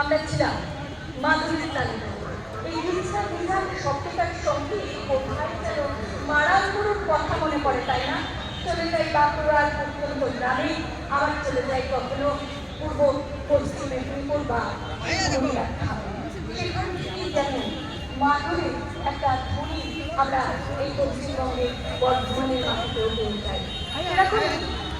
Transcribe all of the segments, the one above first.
আমরা ছিলাম মাধুরীর তালিকা। এই হিংসা বিধান শব্দটার সঙ্গে কোথায় যেন মারানগুলোর কথা মনে পড়ে, তাই না? চলে যাই বাঁকুড়ার প্রত্যন্ত গ্রামে, আবার চলে যাই কখনো পূর্ব, পশ্চিম মেদিনীপুর বা যেন মাধুরীর একটা ধ্বনি আমরা এই পশ্চিমবঙ্গের বর্ধমানের মাটিতেও পেয়ে যাই। সেরকম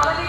আমাদের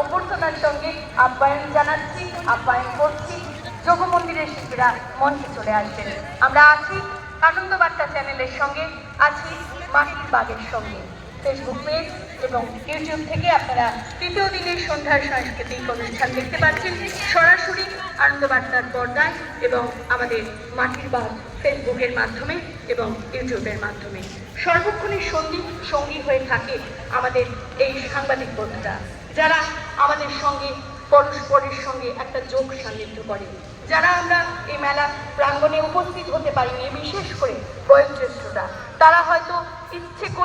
অভ্যর্থনার সঙ্গে আপ্যায়ন জানাচ্ছি আপ্যায়ন করছি। যোগ মন্দিরের শিল্পীরা মঞ্চে চলে আসবেন। আমরা আছি আনন্দ বার্তা চ্যানেলের সঙ্গে, আছি মাটির বাগের সঙ্গে। ফেসবুক পেজ এবং ইউটিউব থেকে আপনারা তৃতীয় দিনের সন্ধ্যার সাংস্কৃতিক অনুষ্ঠান দেখতে পাচ্ছেন। সরাসরি আনন্দবার্তার পর্দায় এবং আমাদের মাটির বাগ ফেসবুকের মাধ্যমে এবং ইউটিউবের মাধ্যমে। সর্বক্ষণের সঙ্গী সঙ্গী হয়ে থাকে আমাদের এই সাংবাদিক বন্ধুরা, যারা আমাদের সঙ্গে, পরস্পরের সঙ্গে একটা যোগ সান্নিধ্য করে। যারা আমরা এই মেলা প্রাঙ্গণে উপস্থিত হতে পারিনি, বিশেষ করে বয়োজ্যেষ্ঠরা তারা হয়তো ইচ্ছে করলে